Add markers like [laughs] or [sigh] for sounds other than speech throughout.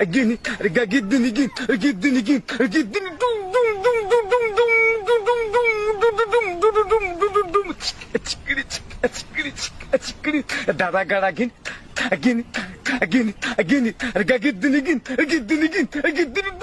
ga giddini gin giddini gin giddini dum dum dum dum dum dum dum dum dum dum dum dum dum dum dum dum çıkırı çıkırı çıkırı dara gara gin gini gini gini ga giddini gin giddini gin giddini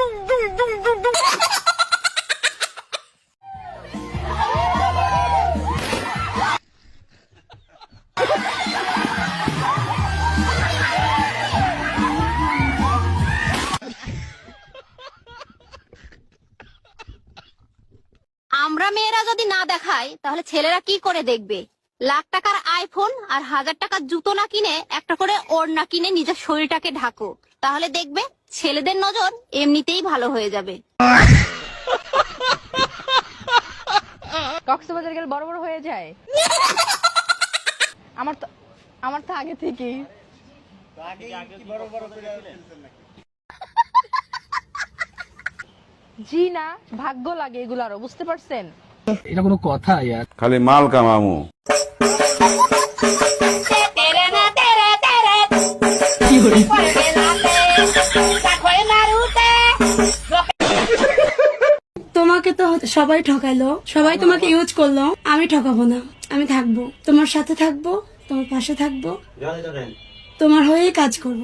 আমরা মেয়েরা যদি না দেখাই তাহলে ছেলেরা কি করে দেখবে? লাখ টাকার আইফোন আর হাজার টাকার জুতো না কিনে একটা করে ওড়না কিনে নিজের শরীরটাকে ঢাকো। তাহলে দেখবে ছেলেদের নজর এমনিতেই ভালো হয়ে যাবে। কক্সবাজার গেলে বড় বড় হয়ে যায়। [laughs] আমার তো আমার তো আগে থেকেই। জি না ভাগ্য লাগে এগুলারও বুঝতে পারছেন? এটা কোনো কথা ইয়ার। খালি মাল কামামু। তোমাকে তো সবাই ঠকাইলো সবাই তোমাকে ইউজ করল আমি ঠকাবো না। আমি থাকব তোমার সাথে থাকব তোমার পাশে থাকব তোমার হয়েই কাজ করব।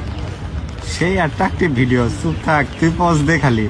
সেই অ্যাট্রাকটিভ ভিডিও চুপ থাক তুই পোজ দে খালি।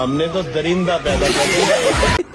हमने तो दरिंदा पैदा कर दिया